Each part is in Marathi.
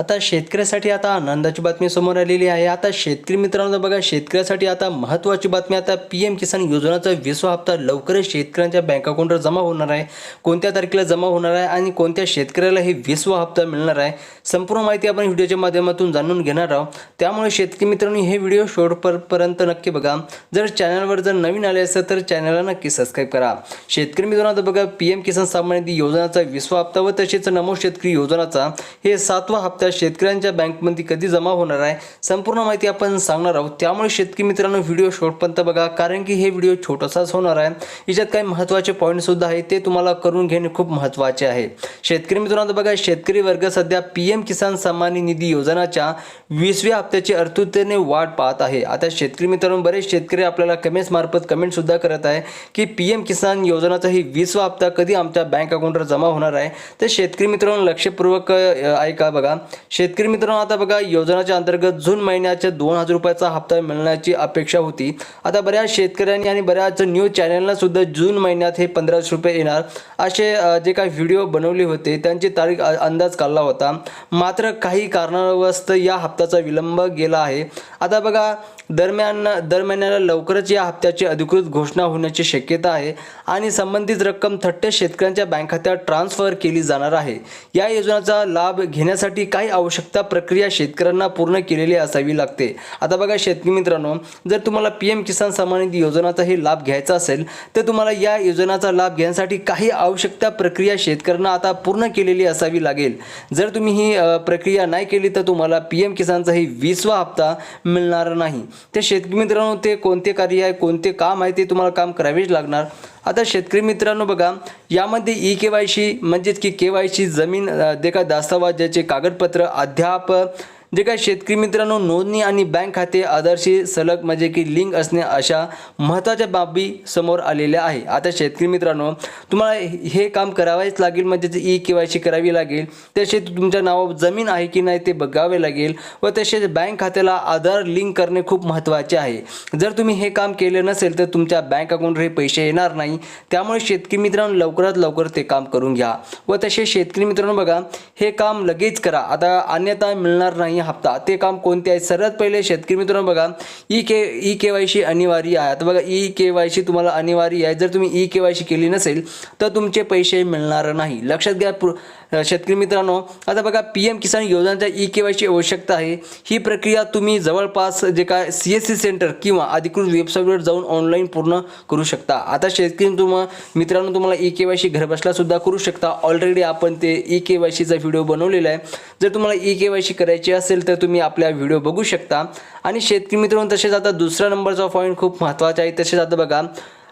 आता शेतकऱ्यासाठी आता आनंदाची बातमी समोर आलेली आहे. आता शेतकरी मित्रांनो बघा शेतकऱ्यासाठी आता महत्त्वाची बातमी आता पी एम किसान योजनाचा विसवा हप्ता लवकरच शेतकऱ्यांच्या बँक अकाउंटवर जमा होणार आहे. कोणत्या तारखेला जमा होणार आहे आणि कोणत्या शेतकऱ्याला हे विसवा हप्ता मिळणार आहे? संपूर्ण माहिती आपण व्हिडिओच्या माध्यमातून जाणून घेणार आहोत. त्यामुळे शेतकरी मित्रांनो हे व्हिडिओ शेवटपर्यंत नक्की बघा. जर चॅनलवर जर नवीन आले असेल तर चॅनलला नक्की सबस्क्राईब करा. शेतकरी मित्रांनो आता बघा पी एम किसान सन्मान निधी योजनाचा विसवा हप्ता व तसेच नमो शेतकरी योजनाचा हे सातवा हप्ता शेतकऱ्यांच्या बँकमध्ये कधी जमा होणार आहे संपूर्ण माहिती आपण सांगणार आहोत. त्यामुळे शेतकरी मित्रांनो व्हिडिओ शॉर्टपर्यंत बघा कारण की हे व्हिडिओ छोटासाच होणार आहे. याच्यात काही महत्त्वाचे पॉईंटसुद्धा आहे ते तुम्हाला करून घेणे खूप महत्त्वाचे आहे. शेतकरी मित्रांनो बघा शेतकरी वर्ग सध्या पी एम किसान सन्मान निधी योजनाच्या वीसव्या हप्त्याची अर्तुतेने वाट पाहत आहे. आता शेतकरी मित्रांनो बरेच शेतकरी आपल्याला कमेंट्स मार्फत करत आहे की पी एम किसान योजनाचा ही वीसवा हप्ता कधी आमच्या बँक अकाउंटवर जमा होणार आहे? तर शेतकरी मित्रांनो लक्षपूर्वक ऐका बघा. शेतकरी मित्रांनो आता बघा योजनाच्या अंतर्गत जून महिन्याच्या दोन हजार रुपयाचा हप्ता मिळण्याची अपेक्षा होती. आता बऱ्याच शेतकऱ्यांनी आणि बऱ्याच न्यूज चॅनलला सुद्धा जून महिन्यात हे पंधराशे रुपये येणार. असे जे काही व्हिडिओ बनवले होते त्यांची तारीख अंदाज काढला होता. मात्र काही कारणावस्त या हप्त्याचा विलंब गेला आहे. आता बघा दरम्यान दर महिन्याला लवकरच या हप्त्याची अधिकृत घोषणा होण्याची शक्यता आहे आणि संबंधित रक्कम थट्टे शेतकऱ्यांच्या बँक खात्यात ट्रान्सफर केली जाणार आहे. या योजनेचा लाभ घेण्यासाठी काही आवश्यकता प्रक्रिया शेतकऱ्यांना पूर्ण केलेली असावी लागते. आता बघा शेतकरी मित्रांनो जर तुम्हाला पी एम किसान सन्मान निधी योजनाचाही लाभ घ्यायचा असेल तर तुम्हाला या योजनाचा लाभ घेण्यासाठी काही आवश्यकता प्रक्रिया शेतकऱ्यांना आता पूर्ण केलेली असावी लागेल. जर तुम्ही ही प्रक्रिया नाही केली तर तुम्हाला पी एम किसानचा ही वीसवा हप्ता मिळणार नाही. तर शेतकरी मित्रांनो ते कोणते कार्य आहे कोणते काम आहे ते तुम्हाला काम करावेच लागणार. आता शेतकरी मित्रांनो बघा यामध्ये ई के वाय सी म्हणजेच की के वाय सी जमीन देखा जे कागदपत्र अद्याप जे काय शेतकरी मित्रांनो नोंदणी आणि बँक खाते आधारशी सलग म्हणजे की लिंक असणे अशा महत्त्वाच्या बाबी समोर आलेल्या आहे. आता शेतकरी मित्रांनो तुम्हाला हे काम करावेच लागेल म्हणजे ई के वाय सी करावी लागेल तसेच तुमच्या नावावर जमीन आहे की नाही ते बघावे लागेल व तसेच बँक खात्याला आधार लिंक करणे खूप महत्त्वाचे आहे. जर तुम्ही हे काम केले नसेल तर तुमच्या बँक अकाउंटवर हे पैसे येणार नाही. त्यामुळे शेतकरी मित्रांनो लवकरात लवकर ते काम करून घ्या. व तसे शेतकरी मित्रांनो बघा हे काम लगेच करा. आता अन्यथा मिळणार नाही हप्ता. ते काम कोणते आहे? सर्वात पहिले शेतकरी मित्रांनो बघा E K E K Y C अनिवार्य आहे. आता बघा ई के वाय सी तुम्हाला अनिवार्य आहे. जर तुम्ही ई के वाय सी केली नसेल तर तुमचे पैसे मिळणार नाही. लक्षात घ्या पु- शेतकरी मित्रांनो आता बघा पी एम किसान योजनेच्या ई के वायची आवश्यकता आहे. ही प्रक्रिया तुम्ही जवळपास जे काय सी एस सी सेंटर किंवा अधिकृत वेबसाईटवर जाऊन ऑनलाईन पूर्ण करू शकता. आता शेतकरी तुम्हा मित्रांनो तुम्हाला ई के वाय सी घरबसल्या सुद्धा करू शकता. ऑलरेडी आपण ते ई के वाय सीचा व्हिडिओ बनवलेला आहे. जर तुम्हाला ई के वाय सी करायची असेल तर तुम्ही आपल्या व्हिडिओ बघू शकता. आणि शेतकरी मित्रांनो तसेच आता दुसरा नंबरचा पॉईंट खूप महत्त्वाचा आहे. तसेच आता बघा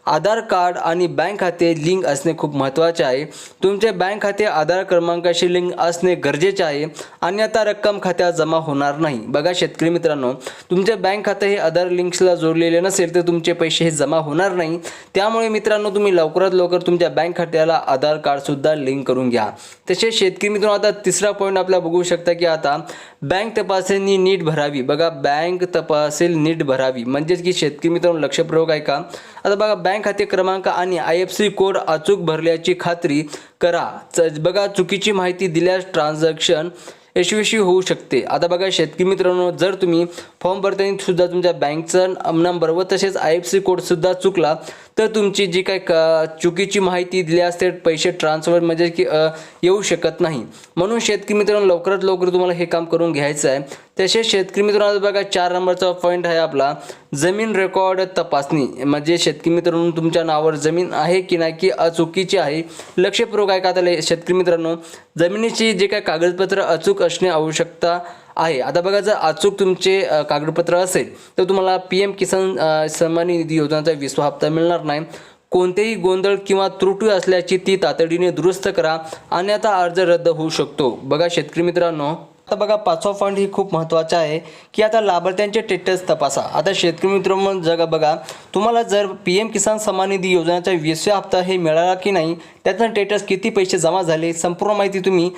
आधार कार्ड आणि बँक खाते लिंक असणे खूप महत्त्वाचे आहे. तुमचे बँक खाते आधार क्रमांकाशी लिंक असणे गरजेचे आहे अन्यथा रक्कम खात्यात जमा होणार नाही. बघा शेतकरी मित्रांनो तुमचे बँक खाते हे आधार लिंक्सला जोडलेले नसेल तर तुमचे पैसे हे जमा होणार नाही. त्यामुळे मित्रांनो तुम्ही लवकरात लवकर तुमच्या बँक खात्याला आधार कार्डसुद्धा लिंक करून घ्या. तसेच शेतकरी मित्रांनो आता तिसरा पॉईंट आपला बघू शकता की आता बँक तपासणी नीट भरावी. बघा बँक तपासेल नीट भरावी. म्हणजेच की शेतकरी मित्रांनो लक्षपूर्वक आहे का आता बघा बँक खाते क्रमांक आणि आय एफ सी कोड अचूक भरल्याची खात्री करा. च- बघा चुकीची माहिती दिल्यास ट्रान्झॅक्शन यशस्वी होऊ शकते. आता बघा शेतकरी मित्रांनो जर तुम्ही फॉर्म भरताना सुद्धा तुमच्या बँकचा नंबर व तसेच आय एफ सी कोड सुद्धा चुकला तर तुमची जी काही क चुकीची माहिती दिल्यास ते पैसे ट्रान्सफर म्हणजे की येऊ शकत नाही. म्हणून शेतकरी मित्रांनो लवकरात लवकर तुम्हाला हे काम करून घ्यायचं आहे. तसेच शेतकरी मित्रांनो बघा चार नंबरचा पॉईंट आहे आपला. जमीन रेकॉर्ड तपासणी. म्हणजे शेतकरी मित्रांनो तुमच्या नावावर जमीन आहे की नाही की अचुकीची आहे? लक्षपूर्वक आहे का त्याला शेतकरी मित्रांनो? जमिनीची जे काही कागदपत्र अचूक असणे आवश्यकता आहे. आता बघा जर अचूक तुमचे कागदपत्र असेल तर तुम्हाला पी एम किसान सन्मान निधी योजनेचा विसवा हप्ता मिळणार नाही. कोणतेही गोंधळ किंवा त्रुटी असल्याची ती तातडीने दुरुस्त करा. अन्यथा अर्ज रद्द होऊ शकतो. बघा शेतकरी मित्रांनो आता बघा पाचवा पॉईंट ही खूप महत्त्वाचा आहे की आता लाभार्थ्यांचे स्टेटस तपासा. आता शेतकरी मित्रांनो जगा बघा तुम्हाला जर पी एम किसान सन्मान निधी योजनेचा वीसव्या हप्ता हे मिळाला की नाही त्याचा टेटस किती पैसे जमा झाले संपूर्ण माहिती तुम्ही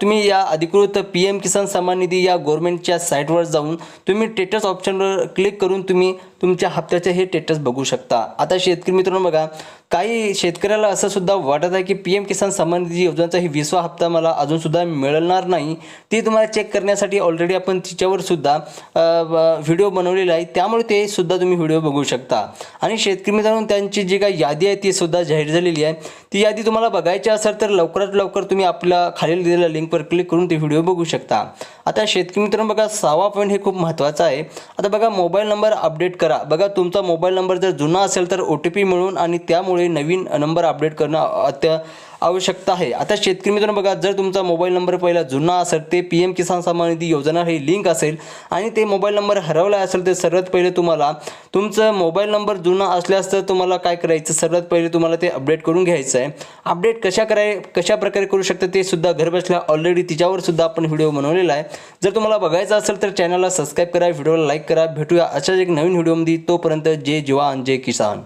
तुम्ही या अधिकृत पी एम किसान सन्मान निधी या गव्हर्नमेंटच्या साईटवर जाऊन तुम्ही स्टेटस ऑप्शनवर क्लिक करून तुम्ही तुमच्या हप्त्याचे हे स्टेटस बघू शकता. आता शेतकरी मित्रांनो बघा काही शेतकऱ्याला असं सुद्धा वाटत आहे की पी एम किसान सन्मान निधी योजनेचा ही विसवा हप्ता मला अजून सुद्धा मिळणार नाही. ती तुम्हाला चेक करण्यासाठी ऑलरेडी आपण तिच्यावर सुद्धा व्हिडिओ बनवलेला आहे. त्यामुळे ते सुद्धा तुम्ही व्हिडिओ बघू शकता. आणि शेतकरी मित्रांनो त्यांची जी काही यादी आहे ती सुद्धा जाहीर झालेली आहे. ती यादी तुम्हाला बघायची असेल तर लवकरात लवकर तुम्ही आपल्या खालील दिलेल्या लिंकवर क्लिक करून ते व्हिडिओ बघू शकता. आता शेतकरी मित्रांनो बघा सहावा पॉईंट हे खूप महत्त्वाचा आहे. आता बघा मोबाईल नंबर अपडेट करा. बघा तुमचा मोबाईल नंबर जर जुना असेल तर ओ टी पी मिळून आणि त्यामुळे नवीन नंबर अपडेट करणं अत्य आवश्यकता आहे. आता शेतकरी मित्रांनो बघा जर तुमचा मोबाईल नंबर पहिला जुना असेल ते पी एम किसान सन्मान निधी योजना हे लिंक असेल आणि ते मोबाईल नंबर हरवला असेल तर सर्वात पहिले तुम्हाला तुमचं मोबाईल नंबर जुना असल्यास तर तुम्हाला काय करायचं? सर्वात पहिले तुम्हाला ते अपडेट करून घ्यायचं आहे. अपडेट कशा कराय कशा प्रकारे करू शकता ते सुद्धा घरबसल्या ऑलरेडी तिच्यावर सुद्धा आपण व्हिडिओ बनवलेला आहे. जर तुम्हाला बघायचं असेल तर चॅनलला सबस्क्राईब करा व्हिडिओला लाईक करा. भेटूया अशाच एक नवीन व्हिडिओमध्ये तोपर्यंत जय जवान जय किसान.